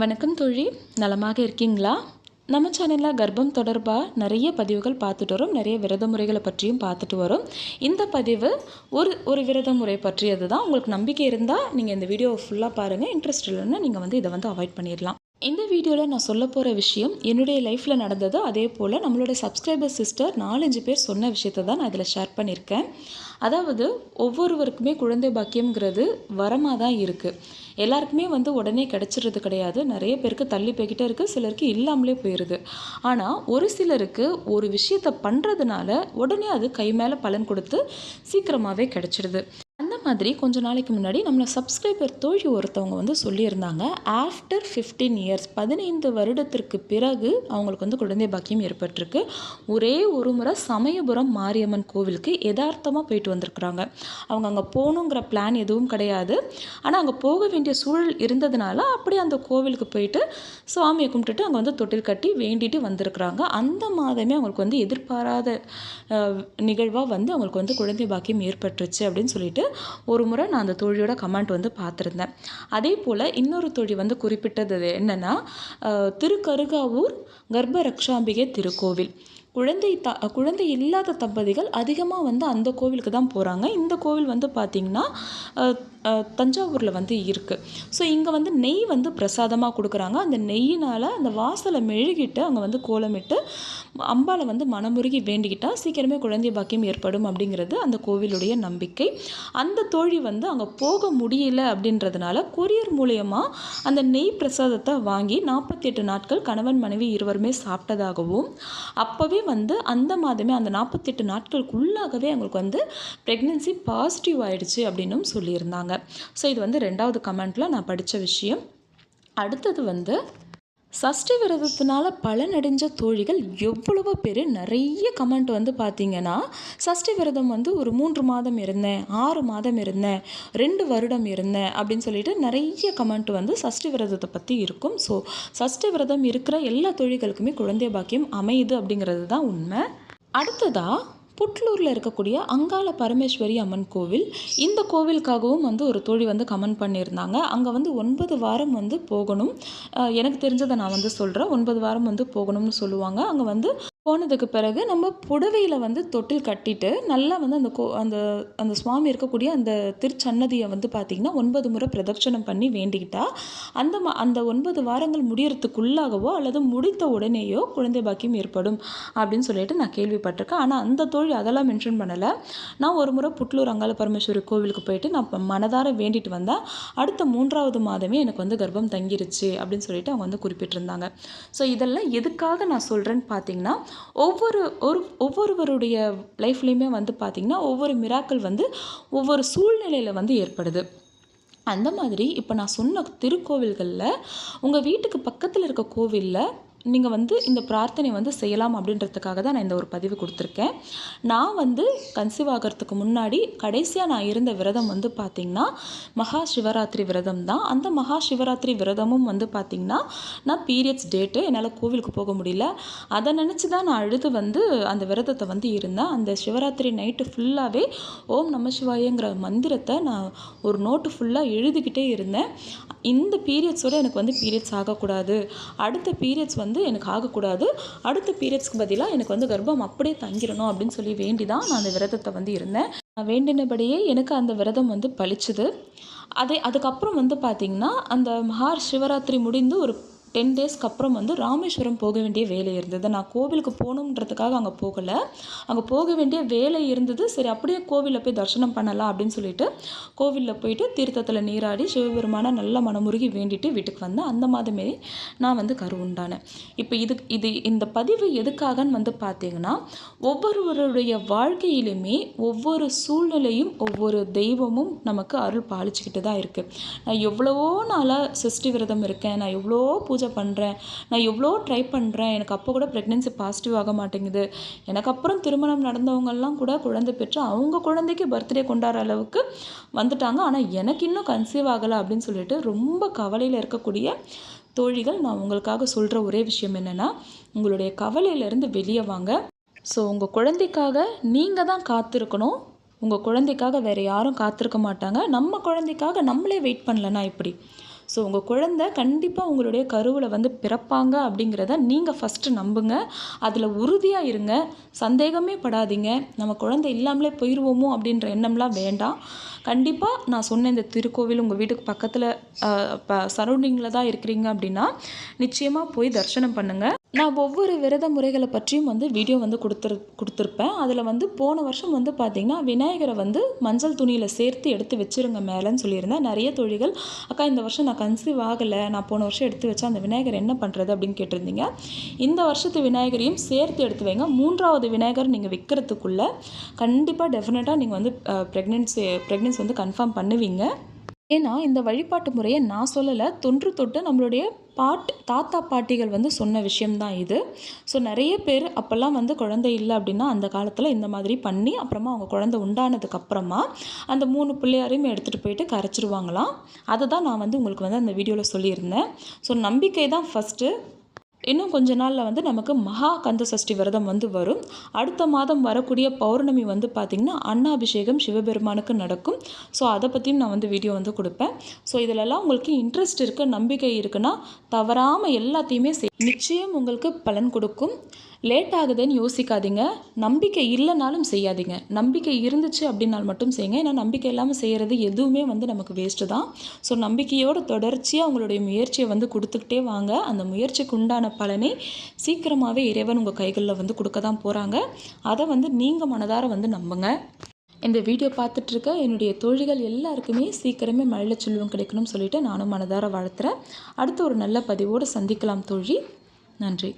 வணக்கம் தோழி. நலமாக இருக்கீங்களா? நம்ம சேனலில் கர்ப்பம் தொடர்பாக நிறைய பதிவுகள் பார்த்துட்டு வரும். நிறைய விரத முறைகளை பற்றியும் பார்த்துட்டு வரும். இந்த பதிவு ஒரு ஒரு விரத முறை பற்றியது தான் உங்களுக்கு நம்பிக்கை இருந்தால் நீங்கள் இந்த வீடியோவை ஃபுல்லாக பாருங்கள் இன்ட்ரெஸ்ட் இல்லைன்னா நீங்கள் வந்து இதை வந்து அவாய்ட் பண்ணிடலாம். இந்த வீடியோவில் நான் சொல்ல போகிற விஷயம் என்னுடைய லைஃப்பில் நடந்ததோ அதே போல் நம்மளுடைய சப்ஸ்கிரைபர் சிஸ்டர் நாலஞ்சு பேர் சொன்ன விஷயத்தை தான் நான் இதில் ஷேர் பண்ணியிருக்கேன் அதாவது ஒவ்வொருவருக்குமே குழந்தை பாக்கியம்ங்கிறது வரமாக தான் இருக்குது எல்லாருக்குமே வந்து உடனே கிடச்சிடுறது கிடையாது. நிறைய பேருக்கு தள்ளி போய்கிட்டே இருக்குது சிலருக்கு இல்லாமலே போயிடுது ஆனால் ஒரு சிலருக்கு ஒரு விஷயத்தை பண்ணுறதுனால உடனே அது கை மேலே பலன் கொடுத்து சீக்கிரமாகவே கிடச்சிடுது. மாதிரி கொஞ்ச நாளைக்கு முன்னாடி நம்மளை சப்ஸ்கிரைபர் தோழி ஒருத்தவங்க வந்து சொல்லியிருந்தாங்க. ஆஃப்டர் ஃபிஃப்டீன் இயர்ஸ் பதினைந்து வருடத்திற்கு பிறகு அவங்களுக்கு வந்து குழந்தை பாக்கியம் ஏற்பட்டிருக்கு. ஒரே ஒரு முறை சமயபுரம் மாரியம்மன் கோவிலுக்கு யதார்த்தமாக போயிட்டு வந்திருக்கிறாங்க. அவங்க அங்கே போகணுங்கிற பிளான் எதுவும் கிடையாது. ஆனால் அங்கே போக வேண்டிய சூழல் இருந்ததுனால அப்படியே அந்த கோவிலுக்கு போயிட்டு சுவாமியை கும்பிட்டுட்டு அங்கே வந்து தொட்டில் கட்டி வேண்டிட்டு வந்திருக்கிறாங்க. அந்த மாதமே அவங்களுக்கு வந்து எதிர்பாராத நிகழ்வாக வந்து அவங்களுக்கு வந்து குழந்தை பாக்கியம் ஏற்பட்டுருச்சு அப்படின்னு சொல்லிட்டு ஒரு முறை நான் அந்த தோழியோட கமெண்ட் வந்து பார்த்துருந்தேன். அதே போல் இன்னொரு தோழி வந்து குறிப்பிட்டது என்னென்னா திருக்கருகாவூர் கர்ப்ப ரக்ஷாம்பிகை திருக்கோவில். குழந்தை த குழந்தை இல்லாத தம்பதிகள் அதிகமாக வந்து அந்த கோவிலுக்கு தான் போகிறாங்க இந்த கோவில் வந்து பார்த்திங்கன்னா தஞ்சாவூரில் வந்து இருக்குது ஸோ இங்கே வந்து நெய் வந்து பிரசாதமாக கொடுக்குறாங்க. அந்த நெய்யினால் அந்த வாசலை மெழுகிட்டு அங்கே வந்து கோலமிட்டு அம்பாவை வந்து மனமுருகி வேண்டிக்கிட்டால் சீக்கிரமே குழந்தை பாக்கியம் ஏற்படும் அப்படிங்கிறது அந்த கோவிலுடைய நம்பிக்கை. அந்த தோழி வந்து அங்கே போக முடியல அப்படின்றதுனால கொரியர் மூலயமா அந்த நெய் பிரசாதத்தை வாங்கி நாற்பத்தி எட்டு நாட்கள் கணவன் மனைவி இருவருமே சாப்பிட்டதாகவும் அப்போவே வந்து அந்த மாதமே அந்த நாற்பத்தெட்டு நாட்களுக்குள்ளாகவே அவங்களுக்கு வந்து ப்ரெக்னென்சி பாசிட்டிவ் ஆகிடுச்சு அப்படின்னும் சொல்லியிருந்தாங்க. ஸோ இது வந்து ரெண்டாவது கமெண்ட்டில் நான் படித்த விஷயம். அடுத்தது வந்து சஷ்டி விரதத்தினால பலனடைஞ்ச தோழிகள் எவ்வளவோ பேர் நிறைய கமெண்ட் வந்து பார்த்தீங்கன்னா சஷ்டி விரதம் வந்து ஒரு மூன்று மாதம் இருந்தேன் ஆறு மாதம் இருந்தேன் ரெண்டு வருடம் இருந்தேன் அப்படின்னு சொல்லிட்டு நிறைய கமெண்ட் வந்து சஷ்டி விரதத்தை பற்றி இருக்கும். ஸோ சஷ்டி விரதம் இருக்கிற எல்லா தொழில்களுக்குமே குழந்தை பாக்கியம் அமையுது அப்படிங்கிறது தான் உண்மை. அடுத்ததாக புட்லூரில் இருக்கக்கூடிய அங்காள பரமேஸ்வரி அம்மன் கோவில். இந்த கோவிலுக்காகவும் வந்து ஒரு தோழி வந்து கமெண்ட் பண்ணியிருந்தாங்க. அங்கே வந்து ஒன்பது வாரம் வந்து போகணும். எனக்கு தெரிஞ்சதை நான் வந்து சொல்கிறேன் ஒன்பது வாரம் வந்து போகணும்னு சொல்லுவாங்க. அங்கே வந்து போனதுக்கு பிறகு நம்ம புடவையில் வந்து தொட்டில் கட்டிட்டு நல்லா வந்து அந்த கோ அந்த அந்த சுவாமி இருக்கக்கூடிய அந்த திருச்சன்னதியை வந்து பார்த்திங்கன்னா ஒன்பது முறை பிரதட்சணம் பண்ணி வேண்டிக்கிட்டால் அந்த ம அந்த ஒன்பது வாரங்கள் முடியறதுக்குள்ளாகவோ அல்லது முடித்த உடனேயோ குழந்தை பாக்கியம் ஏற்படும் அப்படின்னு சொல்லிட்டு நான் கேள்விப்பட்டிருக்கேன். ஆனால் அந்த தொழில் அதெல்லாம் மென்ஷன் பண்ணலை. நான் ஒரு முறை புட்லூர் அங்கால பரமேஸ்வரி கோவிலுக்கு போயிட்டு நான் மனதார வேண்டிட்டு வந்தேன். அடுத்த மூன்றாவது மாதமே எனக்கு வந்து கர்ப்பம் தங்கிருச்சு அப்படின்னு சொல்லிட்டு அவங்க வந்து குறிப்பிட்டிருந்தாங்க. ஸோ இதெல்லாம் எதுக்காக நான் சொல்கிறேன்னு பார்த்தீங்கன்னா ஒவ்வொரு ஒரு ஒவ்வொருவருடைய லைஃப்லேயுமே வந்து பார்த்திங்கன்னா ஒவ்வொரு மிராக்கள் வந்து ஒவ்வொரு சூழ்நிலையில் வந்து ஏற்படுது. அந்த மாதிரி இப்போ நான் சொன்ன திருக்கோவில்களில் உங்கள் வீட்டுக்கு பக்கத்தில் இருக்க கோவிலில் நீங்கள் வந்து இந்த பிரார்த்தனை வந்து செய்யலாம் அப்படின்றதுக்காக தான் நான் இந்த ஒரு பதிவு கொடுத்துருக்கேன். நான் வந்து கன்சீவ் ஆகிறதுக்கு முன்னாடி கடைசியாக நான் இருந்த விரதம் வந்து பார்த்திங்கன்னா மகா சிவராத்திரி விரதம் தான். அந்த மகா சிவராத்திரி விரதமும் வந்து பார்த்திங்கன்னா நான் பீரியட்ஸ் டேட்டு என்னால் கோவிலுக்கு போக முடியல. அதை நினச்சி தான் நான் அழுது வந்து அந்த விரதத்தை வந்து இருந்தேன். அந்த சிவராத்திரி நைட்டு ஃபுல்லாகவே ஓம் நம சிவாயங்கிற மந்திரத்தை நான் ஒரு நோட்டு ஃபுல்லாக எழுதிக்கிட்டே இருந்தேன். இந்த பீரியட்ஸோடு எனக்கு வந்து பீரியட்ஸ் ஆகக்கூடாது. அடுத்த பீரியட்ஸ் வந்து வந்து எனக்கு ஆகக்கூடாது. அடுத்த பீரியட்ஸ்க்கு பதிலாக எனக்கு வந்து கர்ப்பம் அப்படியே தங்கிடணும் அப்படின்னு சொல்லி வேண்டி தான் நான் அந்த விரதத்தை வந்து இருந்தேன். நான் வேண்டினபடியே எனக்கு அந்த விரதம் வந்து பழிச்சுது. அதே அதுக்கப்புறம் வந்து பார்த்திங்கன்னா அந்த மகார் சிவராத்திரி முடிந்து ஒரு டென் டேஸ்க்கு அப்புறம் வந்து ராமேஸ்வரம் போக வேண்டிய வேலை இருந்தது. நான் கோவிலுக்கு போகணுன்றதுக்காக அங்கே போகலை. அங்கே போக வேண்டிய வேலை இருந்தது. சரி அப்படியே கோவிலில் போய் தரிசனம் பண்ணலாம் அப்படின்னு சொல்லிட்டு கோவிலில் போயிட்டு தீர்த்தத்தில் நீராடி சிவபெருமான நல்ல மனமுருகி வேண்டிட்டு வீட்டுக்கு வந்தேன். அந்த மாதமே நான் வந்து கரு உண்டானேன். இப்போ இது இது இந்த பதிவு எதுக்காகன்னு வந்து பார்த்தீங்கன்னா ஒவ்வொருவருடைய வாழ்க்கையிலுமே ஒவ்வொரு சூழ்நிலையும் ஒவ்வொரு தெய்வமும் நமக்கு அருள் பாலிச்சுக்கிட்டு தான் இருக்குது நான் எவ்வளவோ நாளாக சிருஷ்டி விரதம் இருக்கேன். நான் எவ்வளோ பூஜை பூஜை பண்ணுறேன் நான் எவ்வளோ ட்ரை பண்ணுறேன் எனக்கு அப்போ கூட ப்ரெக்னென்சி பாசிட்டிவ் ஆக மாட்டேங்குது. எனக்கு அப்புறம் திருமணம் நடந்தவங்கெல்லாம் கூட குழந்தை பெற்று அவங்க குழந்தைக்கு பர்த்டே கொண்டாடுற அளவுக்கு வந்துட்டாங்க. ஆனால் எனக்கு இன்னும் கன்சீவ் ஆகலை அப்படின்னு சொல்லிட்டு ரொம்ப கவலையில் இருக்கக்கூடிய தோழிகள் நான் உங்களுக்காக சொல்கிற ஒரே விஷயம் என்னென்னா உங்களுடைய கவலையிலேருந்து வெளியே வாங்க. ஸோ உங்கள் குழந்தைக்காக நீங்கள் தான் காத்திருக்கணும். உங்கள் குழந்தைக்காக வேறு யாரும் காத்திருக்க மாட்டாங்க. நம்ம குழந்தைக்காக நம்மளே வெயிட் பண்ணலன்னா இப்படி ஸோ உங்கள் குழந்தை கண்டிப்பாக உங்களுடைய கருவில் வந்து பிறப்பாங்க அப்படிங்கிறத நீங்கள் ஃபஸ்ட்டு நம்புங்க. அதில் உறுதியாக இருங்க. சந்தேகமே படாதீங்க. நம்ம குழந்தை இல்லாமலே போயிடுவோமோ அப்படின்ற எண்ணம்லாம் வேண்டாம். கண்டிப்பாக நான் சொன்ன இந்த திருக்கோவில் உங்கள் வீட்டுக்கு பக்கத்தில் சரௌண்டிங்கில் தான் இருக்கிறீங்க அப்படின்னா நிச்சயமாக போய் தரிசனம் பண்ணுங்கள் நான் ஒவ்வொரு விரத முறைகளை பற்றியும் வந்து வீடியோ வந்து கொடுத்துரு கொடுத்துருப்பேன். அதில் வந்து போன வருஷம் வந்து பார்த்திங்கன்னா விநாயகரை வந்து மஞ்சள் துணியில் சேர்த்து எடுத்து வச்சிருங்க மேலேன்னு சொல்லியிருந்தேன். நிறைய தொழில்கள் அக்கா இந்த வருஷம் நான் கன்சீவ் ஆகலை. நான் போன வருஷம் எடுத்து வச்சா அந்த விநாயகர் என்ன பண்ணுறது அப்படின்னு கேட்டிருந்தீங்க. இந்த வருஷத்து விநாயகரையும் சேர்த்து எடுத்து வைங்க. மூன்றாவது விநாயகர் நீங்கள் விற்கிறதுக்குள்ளே கண்டிப்பாக டெஃபினட்டாக நீங்கள் வந்து ப்ரெக்னென்சி ப்ரெக்னென்சி வந்து கன்ஃபார்ம் பண்ணுவீங்க. ஏன்னா இந்த வழிபாட்டு முறையை நான் சொல்லலை. தொன்று தொட்டு நம்மளுடைய பாட் தாத்தா பாட்டிகள் வந்து சொன்ன விஷயம்தான் இது. ஸோ நிறைய பேர் அப்போல்லாம் வந்து குழந்தை இல்லை அப்படின்னா அந்த காலத்தில் இந்த மாதிரி பண்ணி அப்புறமா அவங்க குழந்தை உண்டானதுக்கப்புறமா அந்த மூணு பிள்ளையாரையும் எடுத்துகிட்டு போயிட்டு கரைச்சிருவாங்களாம். அதை தான் நான் வந்து உங்களுக்கு வந்து அந்த வீடியோவில் சொல்லியிருந்தேன். ஸோ நம்பிக்கை தான் ஃபஸ்ட்டு இன்னும் கொஞ்ச நாளில் வந்து நமக்கு மகா கந்த சஷ்டி விரதம் வந்து வரும். அடுத்த மாதம் வரக்கூடிய பௌர்ணமி வந்து பார்த்திங்கன்னா அன்னாபிஷேகம் சிவபெருமானுக்கு நடக்கும். ஸோ அதை பற்றியும் நான் வந்து வீடியோ வந்து கொடுப்பேன். ஸோ இதிலெல்லாம் உங்களுக்கு இன்ட்ரெஸ்ட் இருக்குது நம்பிக்கை இருக்குன்னா தவறாமல் எல்லாத்தையுமே செய் நிச்சயம் உங்களுக்கு பலன் கொடுக்கும். லேட் ஆகுதுன்னு யோசிக்காதீங்க. நம்பிக்கை இல்லைனாலும் செய்யாதீங்க. நம்பிக்கை இருந்துச்சு அப்படின்னால் மட்டும் செய்யுங்க. ஏன்னா நம்பிக்கை இல்லாமல் செய்கிறது எதுவுமே வந்து நமக்கு வேஸ்ட்டு தான். ஸோ நம்பிக்கையோட தொடர்ச்சியாக உங்களுடைய முயற்சியை வந்து கொடுத்துக்கிட்டே வாங்க. அந்த முயற்சிக்கு உண்டான பலனை சீக்கிரமாகவே இறைவன் உங்கள் கைகளில் வந்து கொடுக்க தான் போகிறாங்க அதை வந்து நீங்கள் மனதார வந்து நம்புங்க. இந்த வீடியோ பார்த்துட்ருக்க என்னுடைய தோழிகள் எல்லாருக்குமே சீக்கிரமே மழையில் செல்வம் கிடைக்கணும்னு சொல்லிவிட்டு நானும் மனதார வாழ்த்துறேன். அடுத்து ஒரு நல்ல பதிவோடு சந்திக்கலாம் தோழி. நன்றி.